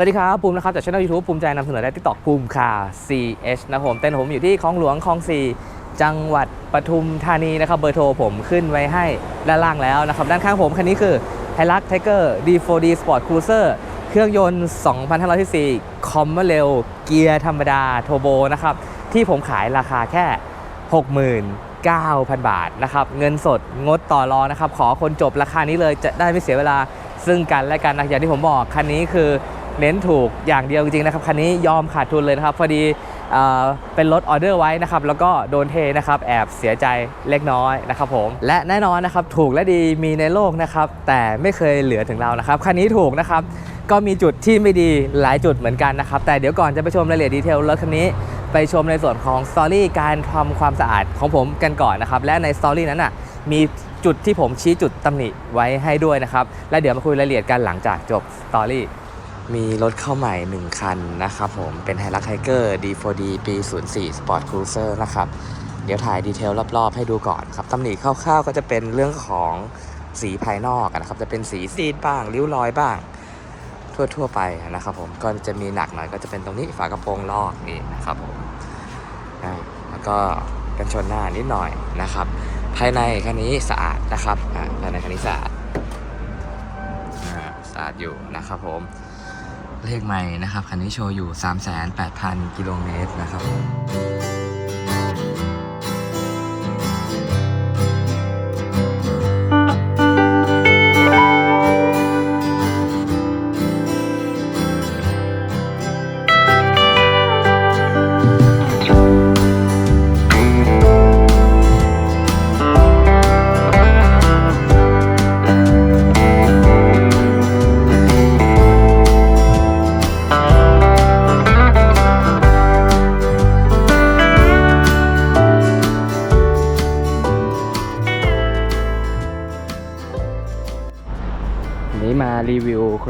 สวัสดีครับภูมินะครับจากช่องยูทูบภูมิใจนำเสนอได้ที่ตอกภูมิคา CH นะครับผมเต้นผมอยู่ที่คลองหลวงคลอง4จังหวัดปทุมธานีนะครับเบอร์โทรผมขึ้นไว้ให้ด้านล่างแล้วนะครับ ด้านข้างผมคันนี้คือ h i l u x Tiger D4D Sport Cruiser เครื่องยนต์ 2,500 cc คอมเมอร์เร็วเกียร์ธรรมดาโทโบนะครับ ที่ผมขายราคาแค่ 69,000 บาทนะครับ เงินสดงดต่อรองนะครับ ขอคนจบราคานี้เลยจะได้ไม่เสียเวลาซึ่งกันและกันนะอย่างที่ผมบอกคันนี้คือ เน้นถูกอย่างเดียวจริงๆนะครับคันนี้ยอมขาดทุนเลยนะครับพอดีเอเป็นรถออเดอร์ไว้นะครับแล้วก็โดนเทนะครับแอบเสียใจเล็กน้อยนะครับผมและแน่นอนนะครับถูกและดีมีในโลกนะครับแต่ไม่เคยเหลือถึงเรานะครับคันนี้ถูกนะครับก็มีจุดที่ไม่ดีหลายจุดเหมือนกันนะครับแต่เดี๋ยวก่อนจะไปชมรายละเอียดดีเทลรถคันนี้ไปชมในส่วนของสตอรี่การทำความสะอาดของผมกันก่อนนะครับและในสตอรี่นั้นน่ะมีจุดที่ผมชี้จุดตำหนิไว้ให้ด้วยนะครับและเดี๋ยวมาคุยรายละเอียดกันหลังจากจบสตอรี่ มีรถเข้าใหม่ 1 คันนะครับผมเป็น h i l u x Tiger D4D ปี 04 Sport Cruiser นะครับ เดี๋ยวถ่ายดีเทลรอบๆ ให้ดูก่อนครับตำหนิคร่าวๆก็จะเป็นเรื่องของสีภายนอกนะครับ จะเป็นสีซีดบ้าง ริ้วรอยบ้าง ทั่วๆไปนะครับผมก็จะมีหนักหน่อยก็จะเป็นตรงนี้ฝากระโปรงลอกนี่นะครับผมอ่าแล้วก็กันชนหน้านิดหน่อยนะครับ ภายในคันนี้สะอาดนะครับอ่าภายในคันนี้สะอาดสะอาดอยู่นะครับผม เลขใหม่นะครับคันนี้โชว์อยู่ 38,000 กิโลเมตรนะครับ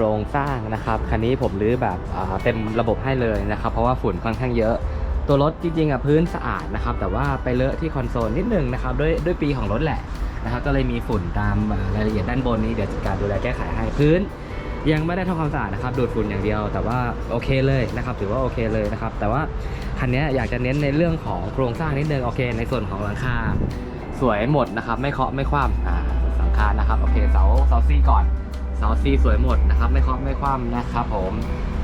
รีวิวโครงสร้างนะครับคันนี้ผมรื้อแบบเต็มระบบให้เลยนะครับ เพราะว่าฝุ่นค่อนข้างเยอะ ตัวรถจริงๆอะพื้นสะอาดนะครับ แต่ว่าไปเลอะที่คอนโซลนิดนึงนะครับด้วยด้วยปีของรถแหละนะครับ ก็เลยมีฝุ่นตามรายละเอียดด้านบนนี้เดี๋ยวจัดการดูแลแก้ไขให้พื้น ยังไม่ได้ทำความสะอาดนะครับดูดฝุ่นอย่างเดียว แต่ว่าโอเคเลยนะครับ ถือว่าโอเคเลยนะครับ แต่ว่าคันนี้อยากจะเน้นในเรื่องของโครงสร้างนิดนึงโอเค ในส่วนของหลังคาสวยหมดนะครับ ไม่เคาะไม่คว่ำอ่าสังคารนะครับโอเคเสาเสาซีก่อน เสาซีสวยหมดนะครับไม่เคาะไม่คว่ำนะครับผม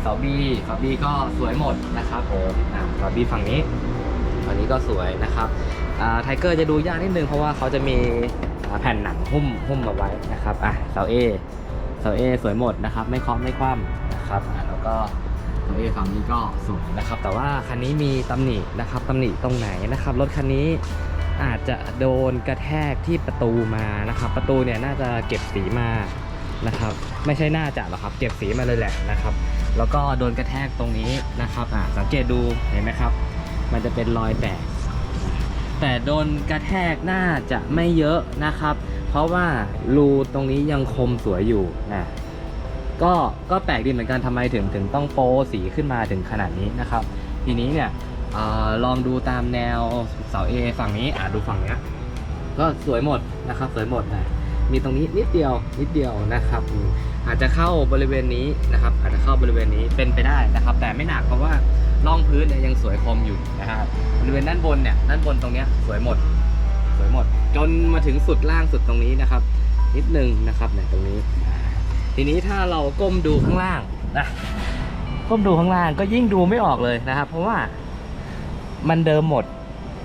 เสาบีเสาบีก็สวยหมดนะครับผมอ่าเสาบีฝั่งนี้ฝั่งนี้ก็สวยนะครับไทเกอร์จะดูยากนิดนึงเพราะว่าเขาจะมีแผ่นหนังหุ้มหุ้มมาไว้นะครับอะเสาเอเสาเอสวยหมดนะครับไม่เคาะไม่คว่ำนะครับอะแล้วก็เสาเอฝั่งนี้ก็สวยนะครับ แต่ว่าคันนี้มีตำหนินะครับตำหนิตรงไหนนะครับรถคันนี้อาจจะโดนกระแทกที่ประตูมานะครับ ประตูเนี่ยน่าจะเก็บสีมา นะครับ ไม่ใช่หน้าจะหรอกครับ เก็บสีมาเลยแหละนะครับ แล้วก็โดนกระแทกตรงนี้นะครับอ่าสังเกตดูเห็นไหมครับ มันจะเป็นรอยแตก แต่โดนกระแทกน่าจะไม่เยอะนะครับ เพราะว่ารูตรงนี้ยังคมสวยอยู่นะก็ก็แปลกดีเหมือนกันทำไมถึงถึงต้องโปสีขึ้นมาถึงขนาดนี้นะครับ ทีนี้เนี่ยออลองดูตามแนวเสา A ฝั่งนี้อ่าดูฝั่งเนี้ยก็สวยหมดนะครับ สวยหมดนะ มีตรงนี้นิดเดียวนิดเดียวนะครับ อาจจะเข้าบริเวณนี้นะครับ อาจจะเข้าบริเวณนี้เป็นไปได้นะครับ แต่ไม่หนักเพราะว่าร่องพื้นเนี่ยยังสวยคมอยู่นะครับบริเวณด้านบนเนี่ยด้านบนตรงเนี้ยสวยหมด สวยหมด จนมาถึงสุดล่างสุดตรงนี้นะครับ นิดนึงนะครับเนี่ยตรงนี้ ทีนี้ถ้าเราก้มดูข้างล่างนะก้มดูข้างล่างก็ยิ่งดูไม่ออกเลยนะครับ เพราะว่ามันเดิมหมด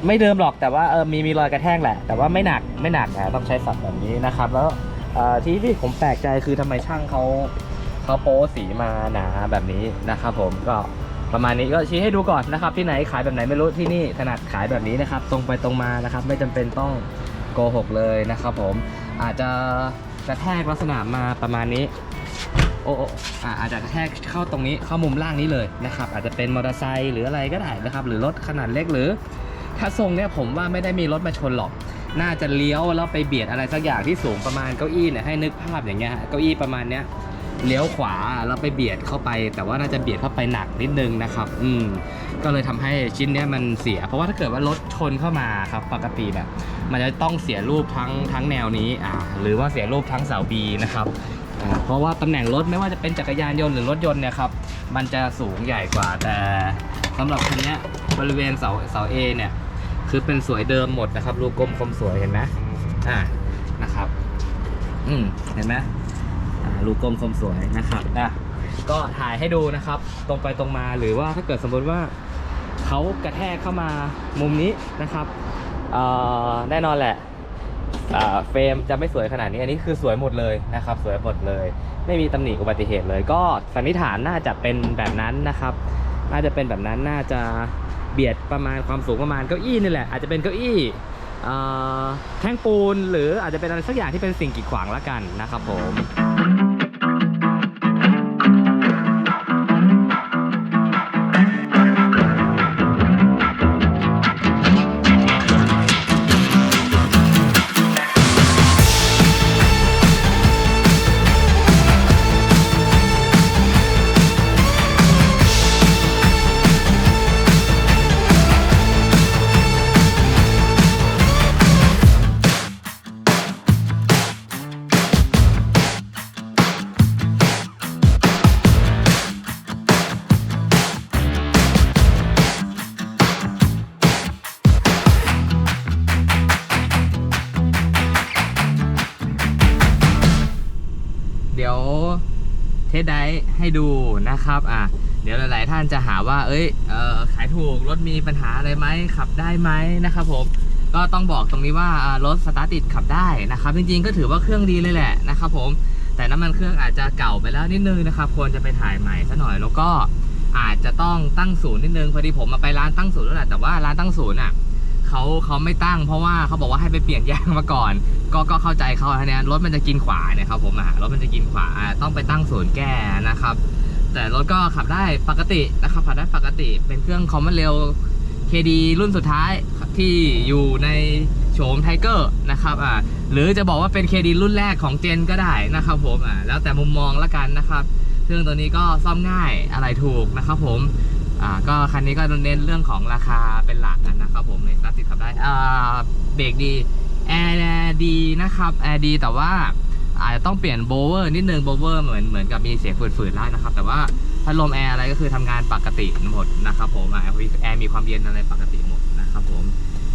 ไม่เดิมหรอกแต่ว่าเออมีมีรอยกระแทกแหละ แต่ว่าไม่หนักไม่หนักนะต้องใช้สับแบบนี้นะครับ แล้วที่ที่ผมแปลกใจคือทำไมช่างเขาเขาโป๊สีมาหนาแบบนี้นะครับ ผมก็ประมาณนี้ก็ชี้ให้ดูก่อนนะครับ ที่ไหนขายแบบไหนไม่รู้ที่นี่ถนัดขายแบบนี้นะครับ ตรงไปตรงมานะครับ ไม่จำเป็นต้องโกหกเลยนะครับ ผมอาจจะกระแทกลักษณะมาประมาณนี้โอ้โอ้อ่าอาจจะกระแทกเข้าตรงนี้เข้ามุมล่างนี้เลยนะครับ อาจจะเป็นมอเตอร์ไซค์หรืออะไรก็ได้นะครับ หรือรถขนาดเล็กหรือ ถ้าทรงเนี่ยผมว่าไม่ได้มีรถมาชนหรอก น่าจะเลี้ยวแล้วไปเบียดอะไรสักอย่างที่สูงประมาณเก้าอี้เนี่ยให้นึกภาพอย่างเงี้ยเก้าอี้ประมาณเนี้ยเลี้ยวขวาแล้วไปเบียดเข้าไป แต่ว่าน่าจะเบียดเข้าไปหนักนิดนึงนะครับ อืมก็เลยทำให้ชิ้นเนี้ยมันเสีย เพราะว่าถ้าเกิดว่ารถชนเข้ามาครับปกติแบบ มันจะต้องเสียรูปทั้งทั้งแนวนี้อ่าหรือว่าเสียรูปทั้งเสาบีนะครับอ่าเพราะว่าตำแหน่งรถไม่ว่าจะเป็นจักรยานยนต์หรือรถยนต์เนี่ยครับมันจะสูงใหญ่กว่าแต่สำหรับคันเนี้ยบริเวณเสาเสาเอเนี่ย คือเป็นสวยเดิมหมดนะครับรูกลมคมสวยเห็นไหมอ่านะครับ อืมเห็นไหมอ่ารูกลมคมสวยนะครับอะก็ถ่ายให้ดูนะครับ ตรงไปตรงมาหรือว่าถ้าเกิดสมมติว่าเขากระแทกเข้ามามุมนี้นะครับเอ่อแน่นอนแหละอ่าเฟรมจะไม่สวยขนาดนี้อันนี้คือสวยหมดเลยนะครับ สวยหมดเลย ไม่มีตำหนิอุบัติเหตุเลย ก็สันนิษฐานน่าจะเป็นแบบนั้นนะครับ น่าจะเป็นแบบนั้นน่าจะ เบียดประมาณความสูงประมาณเก้าอี้นี่แหละอาจจะเป็นเก้าอี้แท่งปูนหรืออาจจะเป็นอะไรสักอย่างที่เป็นสิ่งกีดขวางละกันนะครับผม ให้ดูนะครับอะเดี๋ยวหลาย ๆ ท่านจะหาว่า เอ้ยเออขายถูกรถมีปัญหาอะไรไหมขับได้ไหมนะครับผมก็ต้องบอกตรงนี้ว่ารถสตาร์ติดขับได้นะครับ จริง ๆ ก็ถือว่าเครื่องดีเลยแหละนะครับผมแต่น้ำมันเครื่องอาจจะเก่าไปแล้วนิดนึงนะครับ ควรจะไปถ่ายใหม่ซะหน่อยแล้วก็อาจจะต้องตั้งศูนย์นิดนึงพอดีผมมาไปร้านตั้งศูนย์แล้วแหละแต่ว่าร้านตั้งศูนย์อะ เขาเขาไม่ตั้งเพราะว่าเขาบอกว่าให้ไปเปลี่ยนยางมาก่อน ก็ก็เข้าใจเขาอันเนี้ยรถมันจะกินขวาเนี่ยครับผมอะรถมันจะกินขวาต้องไปตั้งศูนย์แก้นะครับ แต่รถก็ขับได้ปกตินะครับขับได้ปกติเป็นเครื่องคอมมอนเรล KD รุ่นสุดท้ายที่อยู่ในโฉมไทเกอร์นะครับอ่าหรือจะบอกว่าเป็น KD รุ่นแรกของเจนก็ได้นะครับผมอ่าแล้วแต่มุมมองละกันนะครับเครื่องตัวนี้ก็ซ่อมง่ายอะไรถูกนะครับผม อ่าก็คันนี้ก็เน้นเรื่องของราคาเป็นหลักนนะครับผมในสตาร์ทติดขับได้อ่าเบรกดีแอร์ดีนะครับแอร์ดีแต่ว่าอาจจะต้องเปลี่ยนโบเวอร์นิดนึงโบเวอร์เหมือนเหมือนกับมีเสียงฝืดๆได้นะครับ แต่ว่าพัดลมแอร์อะไรก็คือทำงานปกติหมดนะครับผมแอร์มีความเย็นอะไรปกติหมดนะครับผม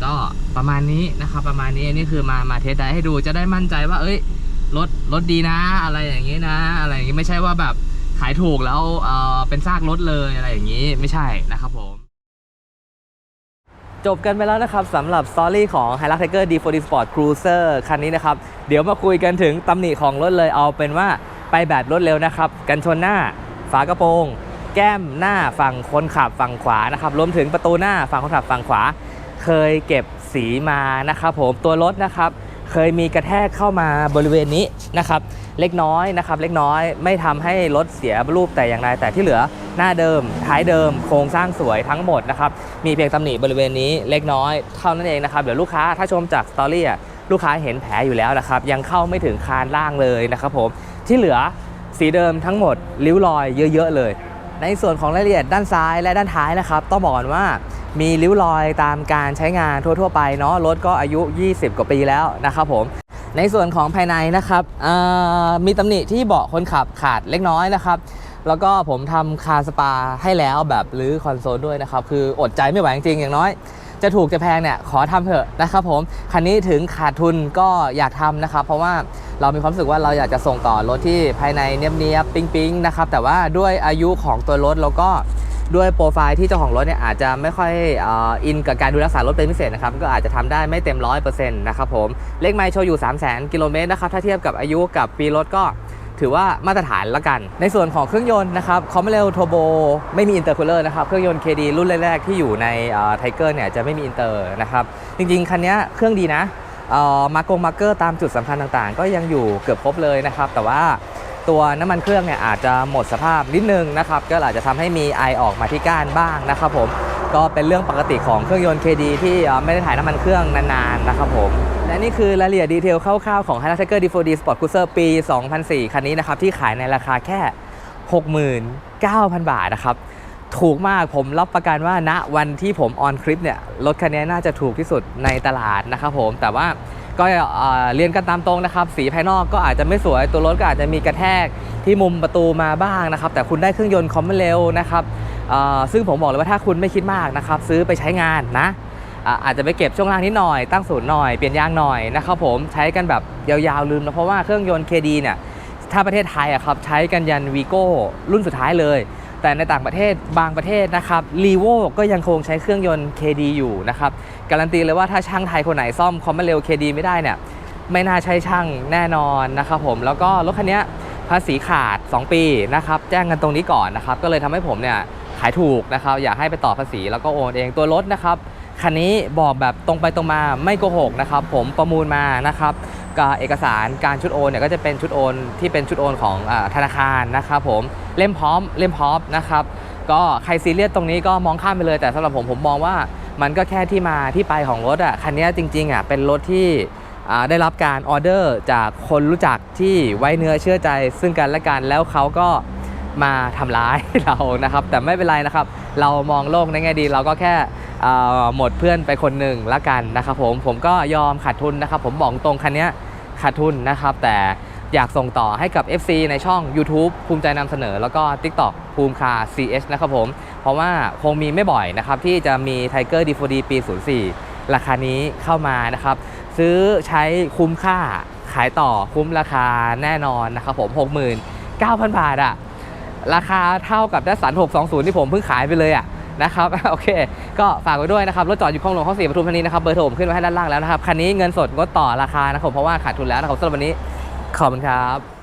ก็ประมาณนี้นะครับประมาณนี้นี่คือมามาเทสได้ให้ดูจะได้มั่นใจว่า เอ้ยรถรถดีนะ อะไรอย่างนี้นะ อะไรอย่างนี้ไม่ใช่ว่าแบบายถูกแล้วเอ่อเป็นซากรถเลยอะไรอย่างนี้ไม่ใช่นะครับผม จบกันไปแล้วนะครับสำหรับสตอรี่ของ h i l u x Tiger D40 Sport Cruiser คันนี้นะครับ เดี๋ยวมาคุยกันถึงตำหนิของรถเลยเอาเป็นว่าไปแบบรวดเร็วนะครับ กันชนหน้า ฝากระโปรง แก้มหน้าฝั่งคนขับฝั่งขวานะครับรวมถึงประตูหน้าฝั่งคนขับฝั่งขวา เคยเก็บสีมานะครับผมตัวรถนะครับ เคยมีกระแทกเข้ามาบริเวณนี้นะครับ เล็กน้อยนะครับเล็กน้อยไม่ทำให้รถเสียรูปแต่อย่างใดแต่ที่เหลือหน้าเดิมท้ายเดิม โครงสร้างสวยทั้งหมดนะครับมีเพียงตำหนิบริเวณนี้เล็กน้อยเท่านั้นเองนะครับเดี๋ยวลูกค้าถ้าชมจากสตอรี่ลูกค้าเห็นแผลอยู่แล้วนะครับยังเข้าไม่ถึงคานล่างเลยนะครับผมที่เหลือสีเดิมทั้งหมดริ้วรอยเยอะ ๆ เลย ในส่วนของรายละเอียดด้านซ้ายและด้านท้ายนะครับต้องบอกก่อนว่ามีริ้วรอยตามการใช้งานทั่ว ๆ ไปเนาะรถก็อายุ 20 กว่าปีแล้วนะครับผม ในส่วนของภายในนะครับมีตำหนิที่เบาะคนขับขาดเล็กน้อยนะครับ แล้วก็ผมทำคาสปาให้แล้วแบบรื้อคอนโซลด้วยนะครับ คืออดใจไม่ไหวจริงๆอย่างน้อย จะถูกจะแพงเนี่ยขอทำเถอะนะครับผม คันนี้ถึงขาดทุนก็อยากทำนะครับ เพราะว่าเรามีความรู้สึกว่าเราอยากจะส่งต่อรถที่ภายในเนียบๆปิ๊งๆนะครับแต่ว่าด้วยอายุของตัวรถแล้วก็ ด้วยโปรไฟล์ที่เจ้าของรถเนี่ยอาจจะไม่ค่อยอินกับการดูรักษารถเป็นพิเศษนะครับก็อาจจะทำได้ไม่เต็มร้อยเปอร์เซ็นต์นะครับผมเลขไมล์โชว์อยู่ 3 0 0 0 0กิโลเมตรนะครับถ้าเทียบกับอายุกับปีรถก็ถือว่ามาตรฐานละกัน ในส่วนของเครื่องยนต์นะครับคอมเมเลโทโบไม่มีอินเตอร์คูลเลอร์นะครับ เครื่องยนต์ KD รุ่นแรกๆ ที่อยู่ในไทเกอร์เนี่ยจะไม่มีอินเตอร์นะครับ จริงๆ คันนี้เครื่องดีนะมาร์กงมาร์เกอร์ตามจุดสำคัญต่างๆ ก็ยังอยู่เกือบครบเลยนะครับ แต่ว่า ตัวน้ำมันเครื่องเนี่ยอาจจะหมดสภาพนิดนึงนะครับก็อาจจะทำให้มีไอออกมาที่ก้านบ้างนะครับผมก็เป็นเรื่องปกติของเครื่องยนต์ KD ที่ไม่ได้ถ่ายน้ำมันเครื่องนานๆนะครับผมและนี่คือรายละเอียดดีเทลคร่าวๆของ h i l u x Tiger D4D Sport Cruiser ปี 2004 คันนี้นะครับที่ขายในราคาแค่ 69,000 บาทนะครับถูกมากผมรับประกันว่าณวันที่ผมออนคลิปเนี่ยรถคันนี้น่าจะถูกที่สุดในตลาดนะครับผมแต่ว่า ก็เรียนกันตามตรงนะครับ สีภายนอกก็อาจจะไม่สวยตัวรถก็อาจจะมีกระแทกที่มุมประตูมาบ้างนะครับ แต่คุณได้เครื่องยนต์คอมเมเร็วนะครับซึ่งผมบอกเลยว่าถ้าคุณไม่คิดมากนะครับ ซื้อไปใช้งานนะอะอาจจะไปเก็บช่วงล่างนิดหน่อย ตั้งศูนย์หน่อย เปลี่ยนยางหน่อยนะครับผมใช้กันแบบยาวๆลืมนะเพราะว่าเครื่องยนต์ KD เนี่ยถ้าประเทศไทยอะครับใช้กันยันวีโก้รุ่นสุดท้ายเลย แต่ในต่างประเทศบางประเทศนะครับรีโวก็ยังคงใช้เครื่องยนต์ KD อยู่นะครับการันตีเลยว่าถ้าช่างไทยคนไหนซ่อมคอมมานเร็ว KD ไม่ได้เนี่ยไม่น่าใช่ช่างแน่นอนนะครับผมแล้วก็รถคันนี้ภาษีขาด 2 ปีนะครับแจ้งกันตรงนี้ก่อนนะครับก็เลยทำให้ผมเนี่ยขายถูกนะครับอยากให้ไปต่อภาษีแล้วก็โอนเองตัวรถนะครับคันนี้บอกแบบตรงไปตรงมาไม่โกหกนะครับผมประมูลมานะครับ เอกสารการชุดโอนเนี่ยก็จะเป็นชุดโอนที่เป็นชุดโอนของอธนาคารนะครับผมเล่มพร้อมเล่มพร้อมนะครับก็ใครซีเรียสตรงนี้ก็มองข้ามไปเลยแต่สำหรับผมผมมองว่ามันก็แค่ที่มาที่ไปของรถอะคันนี้จริงๆอะเป็นรถที่ได้รับการออเดอร์จากคนรู้จักที่ไว้เนื้อเชื่อใจ ซึ่งกันและกันแล้วเขาก็มาทำร้ายเรานะครับ แต่ไม่เป็นไรนะครับ เรามองโลกในแง่ดี เราก็แค่หมดเพื่อนไปคนหนึ่งละกันนะครับผมผมก็ยอมขาดทุนนะครับ ผมบอกตรงคันนี้ ขาดทุนนะครับ แต่อยากส่งต่อให้กับ FC ในช่อง YouTube ภูมิใจนำเสนอ แล้วก็ TikTok ภูมิคา CH นะครับผม เพราะว่าคงมีไม่บ่อยนะครับ ที่จะมี Tiger D4D ปี 04 ราคานี้เข้ามานะครับ ซื้อใช้คุ้มค่าขายต่อคุ้มราคาแน่นอนนะครับผม 69,000 บาทอะราคาเท่ากับดัสสัน620 ที่ผมเพิ่งขายไปเลยอะ นะครับโอเค ก็ฝากไว้ด้วยนะครับรถจอดอยู่คลองหลวงข้อสี่ปทุมธานีนะครับเบอร์โทรผมขึ้นไว้ให้ด้านล่างแล้วนะครับคันนี้เงินสดงดต่อราคานะครับเพราะว่าขาดทุนแล้วนะครับสำหรับวันนี้ขอบคุณครับ